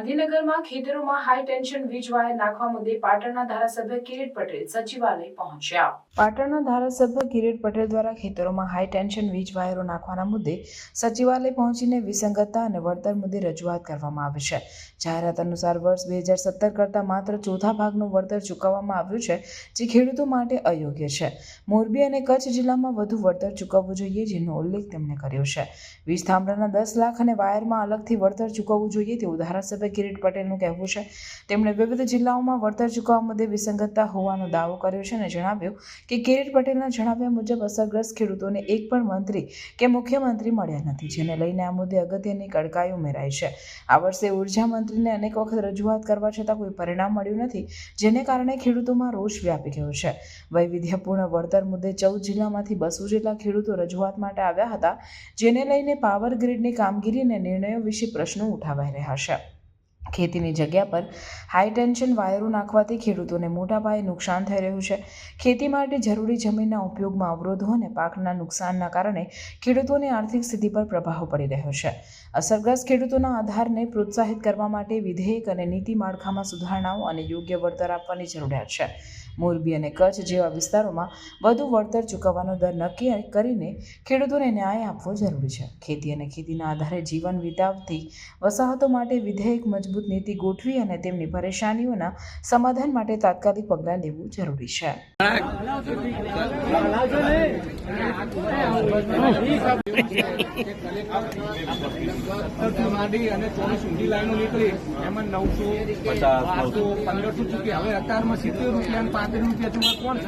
ગાંધીનગરમાં ખેતરોમાં high tension વીજ વાયર નાખવા મુદ્દે પાટણના ધારાસભ્ય કિરીટ પટેલ સચિવાલય પહોંચ્યા. પાટણના ધારાસભ્ય કિરીટ પટેલ દ્વારા ખેતરોમાં હાઈ ટેન્શન વીજ વાયરો નાખવાના મુદ્દે સચિવાલય પહોંચીને વિસંગતતા અને વળતર મુદ્દે રજૂઆત કરવામાં આવી છે. જાહેરાત અનુસાર વર્ષ બે હજાર સત્તર કરતાં માત્ર ચોથા ભાગનું વળતર ચૂકવવામાં આવ્યું છે, જે ખેડૂતો માટે અયોગ્ય છે. મોરબી અને કચ્છ જિલ્લામાં વધુ વળતર ચૂકવવું જોઈએ જેનો ઉલ્લેખ તેમણે કર્યો છે. વીજ થાંભલાના દસ લાખ અને વાયરમાં અલગથી વળતર ચૂકવવું જોઈએ તેવું ધારાસભ્ય કિરીટ પટેલનું કહેવું છે. તેમણે વિવિધ જિલ્લાઓમાં વળતર ચૂકવવા મુદ્દે વિસંગતતા હોવાનો દાવો કર્યો છે અને જણાવ્યું કે કિરીટ પટેલના જણાવ્યા મુજબ અસરગ્રસ્ત ખેડૂતોને એક પણ મંત્રી કે મુખ્યમંત્રી મળ્યા નથી, જેને લઈને આ મુદ્દે અગત્યની કડકાઈ ઉમેરાઈ છે. આ વર્ષે ઊર્જા મંત્રીને અનેક વખત રજૂઆત કરવા છતાં કોઈ પરિણામ મળ્યું નથી, જેને કારણે ખેડૂતોમાં રોષ વ્યાપી ગયો છે. વૈવિધ્યપૂર્ણ વળતર મુદ્દે ચૌદ જિલ્લામાંથી બસો જેટલા ખેડૂતો રજૂઆત માટે આવ્યા હતા, જેને લઈને પાવર ગ્રીડની કામગીરી અને નિર્ણયો વિશે પ્રશ્નો ઉઠાવાઈ રહ્યા છે. ખેતીની જગ્યા પર હાઈ ટેન્શન વાયરો નાખવાથી ખેડૂતોને મોટા પાયે નુકસાન થઈ રહ્યું છે. ખેતી માટે જરૂરી જમીનના ઉપયોગમાં અવરોધો અને પાકના નુકસાનના કારણે ખેડૂતોની આર્થિક સ્થિતિ પર પ્રભાવ પડી રહ્યો છે. અસરગ્રસ્ત ખેડૂતોના આધારને પ્રોત્સાહિત કરવા માટે વિધેયક અને નીતિ માળખામાં સુધારણાઓ અને યોગ્ય વળતર આપવાની જરૂરિયાત છે. મોરબી અને કચ્છ જેવા વિસ્તારોમાં વધુ વળતર ચૂકવવાનો દર નક્કી કરીને ખેડૂતોને ન્યાય આપવો જરૂરી છે. ખેતી અને ખેતીના આધારે જીવન વિતાવતી વસાહતો માટે વિધેયક મજબૂત નીતિ ગોઠવી અને તેમની પરેશાનીઓના સમાધાન માટે તાત્કાલિક પગલાં લેવું જરૂરી છે. અને ચોવીસ ઊંધી લાઈનો નીકળી એમાં નવસો બારસો પંદરસો ચૂકી હવે અત્યારમાં સિત્તેર રૂપિયા પાંત્રીસ રૂપિયા કોણ